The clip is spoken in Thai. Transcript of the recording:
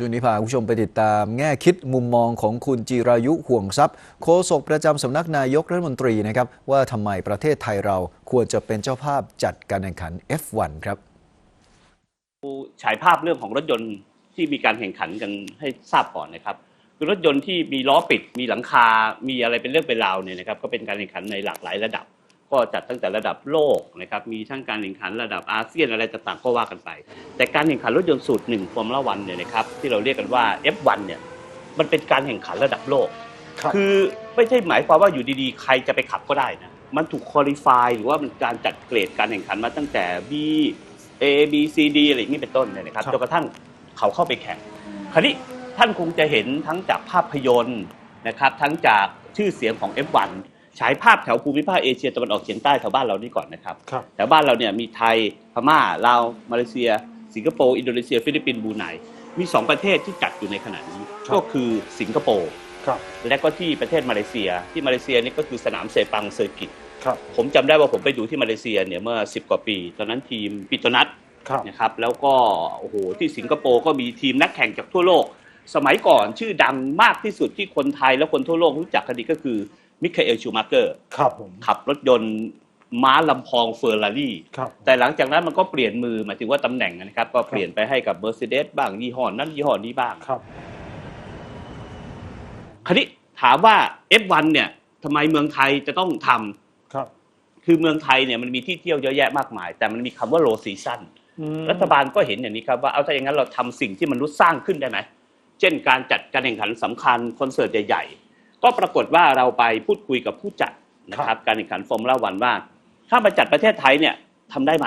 ช่วงนี้พาคุณผู้ชมไปติดตามแง่คิดมุมมองของคุณจิรายุห่วงทรัพย์ โฆษกประจำสำนักนายกรัฐมนตรีนะครับ ว่าทำไมประเทศไทยเราควรจะเป็นเจ้าภาพจัดการแข่งขัน F1 ครับฉายภาพเรื่องของรถยนต์ที่มีการแข่งขันกันให้ทราบก่อนนะครับคือรถยนต์ที่มีล้อปิดมีหลังคา มีอะไรเป็นเรื่องเป็นราวเนี่ยนะครับก็เป็นการแข่งขันในหลากหลายระดับ ก็จัดตั้งแต่ระดับโลกนะครับมีทั้งการแข่งขันระดับอาเซียนอะไรต่างๆก็ว่ากันไป แต่การแข่งขันรถยนต์สูตรหนึ่งฟอร์มละวันเนี่ยนะครับที่เราเรียกกันว่า F1 เนี่ยมันเป็นการแข่งขันระดับโลกครับคือไม่ใช่หมายความว่าอยู่ดีๆ ใครจะไปขับก็ได้นะมันถูกคุริฟายหรือว่ามันการจัดเกรดการแข่งขันมาตั้งแต่ B A B C D อะไรอย่างนี้เป็นต้นเนี่ยนะครับครับจนกระทั่งเขาเข้าไปแข่งคราวนี้ท่านคงจะเห็นทั้งจากภาพยนตร์นะครับทั้งจากชื่อเสียงของ F1 ฉายภาพแถวภูมิภาคเอเชียตะวันออกเฉียงใต้แถวบ้านเรานี่ก่อนนะครับครับ แถวบ้านเราเนี่ยมีไทยพม่าลาวมาเลเซีย สิงคโปร์อินโดนีเซีย ฟิลิปปินส์บรูไนมีสองประเทศที่จัดอยู่ในขณะนี้ ครับ ก็คือสิงคโปร์ครับและก็ที่ประเทศมาเลเซีย ที่มาเลเซียนี่ก็คือสนามเซปังเซอร์กิตครับผมจำได้ว่าผมไปดูที่มาเลเซียเนี่ยเมื่อ 10 กว่าปี ตอนนั้นทีมปิโตนัท ครับ นะครับแล้วก็โอ้โหที่สิงคโปร์ก็มีทีมนักแข่งจากทั่วโลก สมัยก่อนชื่อดังมากที่สุดที่คนไทยและคนทั่วโลกรู้จักกันดีก็คือ มิคาเอลชูมาเกอร์ครับผมขับรถยนต์ม้าลำพองเฟอร์รารี่ครับแต่หลังจากนั้นมันก็เปลี่ยนมือหมายถึงว่าตำแหน่งนะครับ ก็เปลี่ยนไปให้กับ Mercedes บ้างยี่ห้อนั้นยี่ห้อนี้บ้างครับคราวนี้ถามว่า F1 เนี่ยทำไมเมืองไทยจะต้องทำครับ คือเมืองไทยเนี่ยมันมีที่เที่ยวเยอะแยะมากมาย แต่มันมีคำว่า low season อืมรัฐบาลก็เห็นอย่างนี้ครับว่าเอาถ้าอย่างนั้นเราทำสิ่งที่มนุษย์สร้างขึ้นได้ไหมเช่นการจัดการแข่งขันสำคัญคอนเสิร์ตใหญ่ๆ ก็ปรากฏว่าเราไปพูดคุยกับผู้จัดนะครับ การแข่งขันฟอร์มูล่าวันว่า ถ้ามาจัดประเทศไทยเนี่ยทำได้ไหม